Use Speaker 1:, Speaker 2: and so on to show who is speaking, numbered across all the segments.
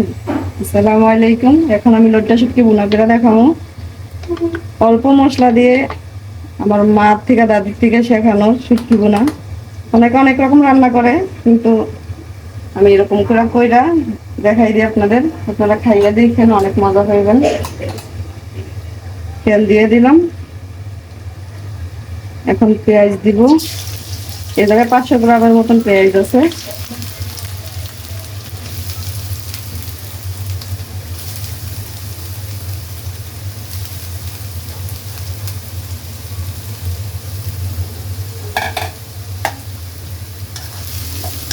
Speaker 1: আসসালামু আলাইকুম। এখন আমি লোটটা শুটকি বুনা করে দেখাবো অল্প মশলা দিয়ে আমার মা থেকে, দাদির থেকে শেখানো শুটকি বুনা। অনেকে অনেক রকম রান্না করে, কিন্তু আমি এরকম করে কইরা দেখাই দিই আপনাদের। আপনারা খাইয়ে দেখেন অনেক মজা পাইবেন। তেল দিয়ে দিলাম। এখন পেঁয়াজ দিব। এ জায়গায় পাঁচশো গ্রামের মতন পেঁয়াজ আছে।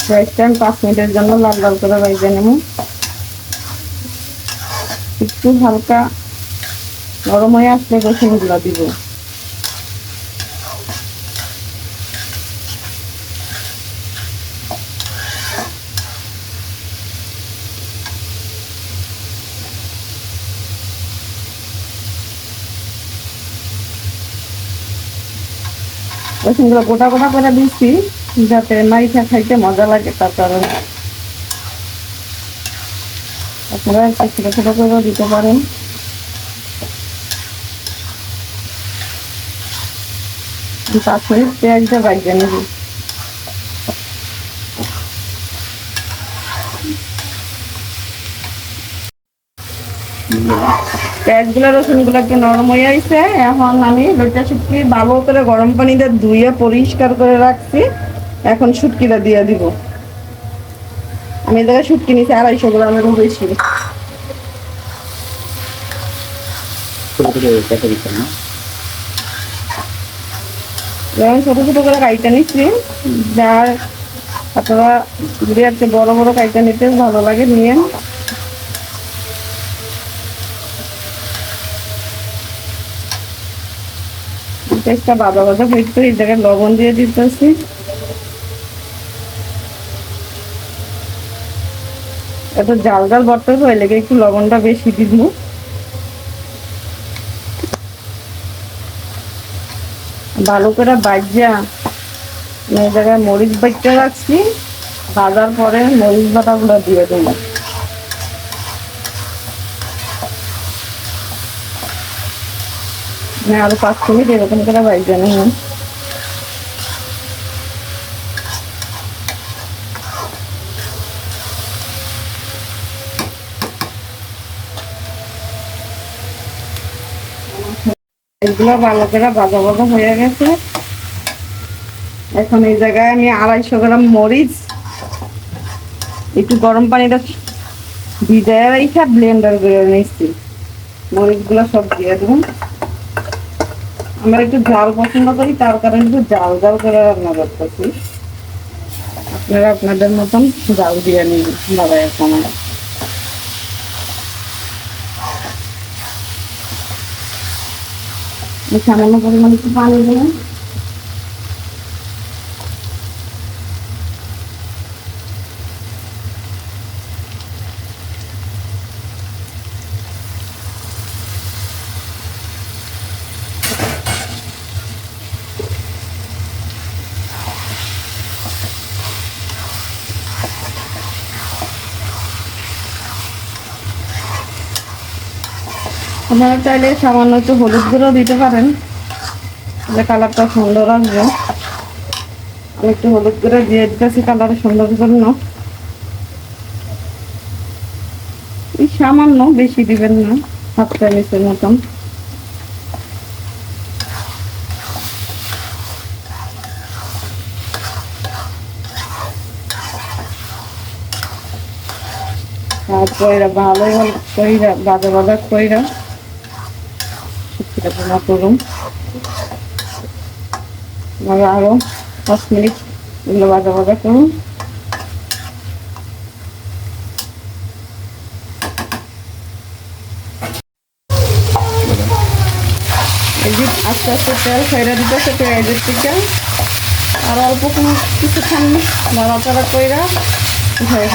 Speaker 1: পেঁয়াজটা আমি পাঁচ মিনিটের জন্য লাল লাল করে ভেজে নেব। একটু হালকা নরম হয়ে আসলে রসুনগুলো দিব। রসুনগুলো গোটা গোটা করে দিচ্ছি। যাতে মাইখা খাইতে মজা লাগে তার কারণে। আপনারা একটু ছোটো ছোটো করেও দিতে পারেন। পেঁয়াজটা পেঁয়াজগুলো, রসুনগুলো একটু নরম হয়ে আইছে। এখন আমি লইটা শুটকি ভালো করে গরম পানিতে ধুয়ে পরিষ্কার করে রাখছি। এখন শুটকিটা দিয়ে দিব। আমি এদের শুটকি নিছি আড়াইশো গ্রামেরও বেশি যেমন ছোট ছোট করে কাইটা নিচ্ছি। যার আপনারা যদি একটা বড় বড় কাইটা নিতে ভালো লাগে, নিয়ে পেঁয়াজটা বাদা বাদা হইতো এই জায়গায় লবণ দিয়ে দিতেছি। এত জাল জাল বর্ত হয়ে লেগে একটু লবণটা বেশি দিব। ভালো করে বাজ্যা এই জায়গায় মরিচ বাচ্চা রাখছি। ভাজার পরে মরিচ বাটাগুলো দিয়ে দেবো। আরও পাঁচ মিনিট এরকম করে বাজ্যা নেই। এগুলো ভালো করে ভাজা ভাজা হয়ে গেছে। এখন এই জায়গায় আমি আড়াইশো গ্রাম মরিচ, একটু গরম পানিটা ভিজায় রেখে ব্লেন্ডার করে নিচ্ছি মরিচগুলো সব দিয়ে দেবো আমরা একটু জাল পছন্দ করি, তার কারণে একটু জাল জাল করে রান্না করতেছি। আপনারা আপনাদের মতন জাল দিয়ে নিন বাবাইয়ের সময় সামান্য পরিমাণ একটু পানি দেবেন। আপনারা চাইলে সামান্য একটু হলুদ গুঁড়ো দিতে পারেন। যে কালারটা সুন্দর আসবে। আমি একটু হলুদ গুঁড়ো দিয়ে দিতেছি কালার সুন্দর জন্য। সামান্য বেশি দিবেন না, হাফ চামিচের মতন। কইরা ভালোই ভালো কইরা, বাজা বাজা কইরা বোনা করুন মানে আরও পাঁচ মিনিট এগুলো বাজা বাজা করুন আস্তে আস্তে তেল ফেরা দিতেছে পেঁয়াজের থেকে আর অল্প কোনো কিছুক্ষণ নাড়াচাড়া কইরা হয়ে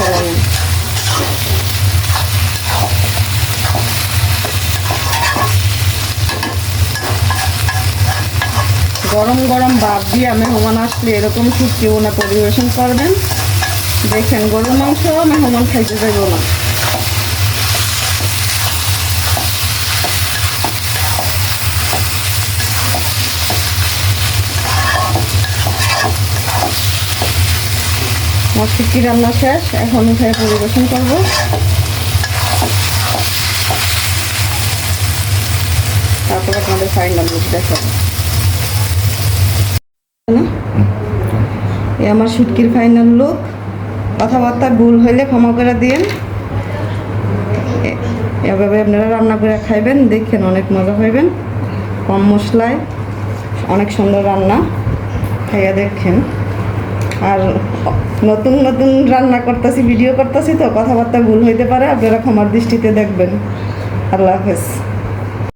Speaker 1: গরম গরম ভাব দিয়ে মেহমান আসলে এরকম শুক্তি না পরিবেশন করবেন। দেখেন, গরুর মাংস মেহমান খাইতে যাইব না। আমার রান্না শেষ, এখন উঠে পরিবেশন করব। তারপরে আপনাদের ফাইনাল লুক দেখাবো। আমার শুটকির ফাইনাল লুক কথাবার্তা ভুল হইলে ক্ষমা করে দিন এভাবে আপনারা রান্না করে খাইবেন, দেখেন অনেক মজা হইবেন। কম মশলায়, অনেক সুন্দর রান্না, খাইয়া দেখেন। আর নতুন নতুন রান্না করতেছি, ভিডিও করতেছি তো, কথাবার্তা ভুল হইতে পারে, আপনারা ক্ষমার দৃষ্টিতে দেখবেন। আল্লাহ হাফেজ।